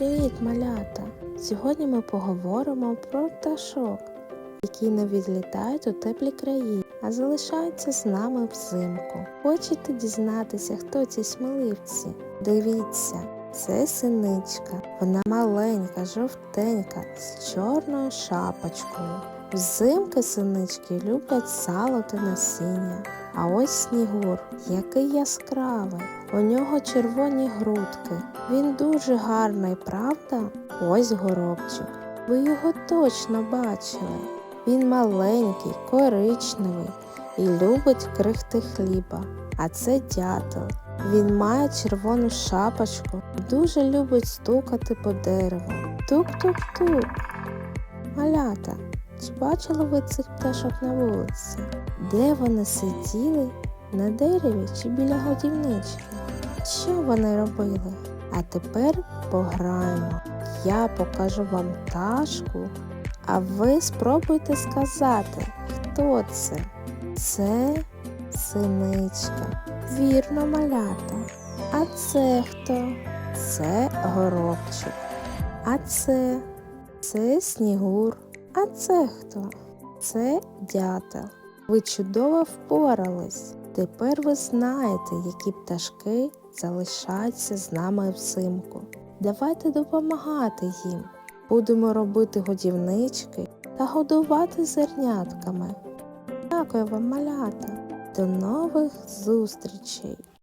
Привіт, малята! Сьогодні ми поговоримо про пташок, які не відлітають у теплі краї, а залишаються з нами взимку. Хочете дізнатися, хто ці сміливці? Дивіться, це синичка. Вона маленька, жовтенька, з чорною шапочкою. Взимки синички люблять сало та насіння. А ось снігур, який яскравий. У нього червоні грудки. Він дуже гарний, правда? Ось горобчик. Ви його точно бачили. Він маленький, коричневий і любить крихти хліба. А це дятел. Він має червону шапочку дуже любить стукати по дереву. Тук-тук-тук. Малята, чи бачили ви цих пташок на вулиці? Де вони сиділи? На дереві чи біля годівнички? Що вони робили? А тепер пограємо. Я покажу вам пташку, а ви спробуйте сказати, хто це? Це синичка. Вірно, малята. А це хто? Це горобчик. А це? Це снігур. А це хто? Це дятел. Ви чудово впорались. Тепер ви знаєте, які пташки залишаються з нами взимку. Давайте допомагати їм. Будемо робити годівнички та годувати зернятками. Дякую вам, малята. До нових зустрічей!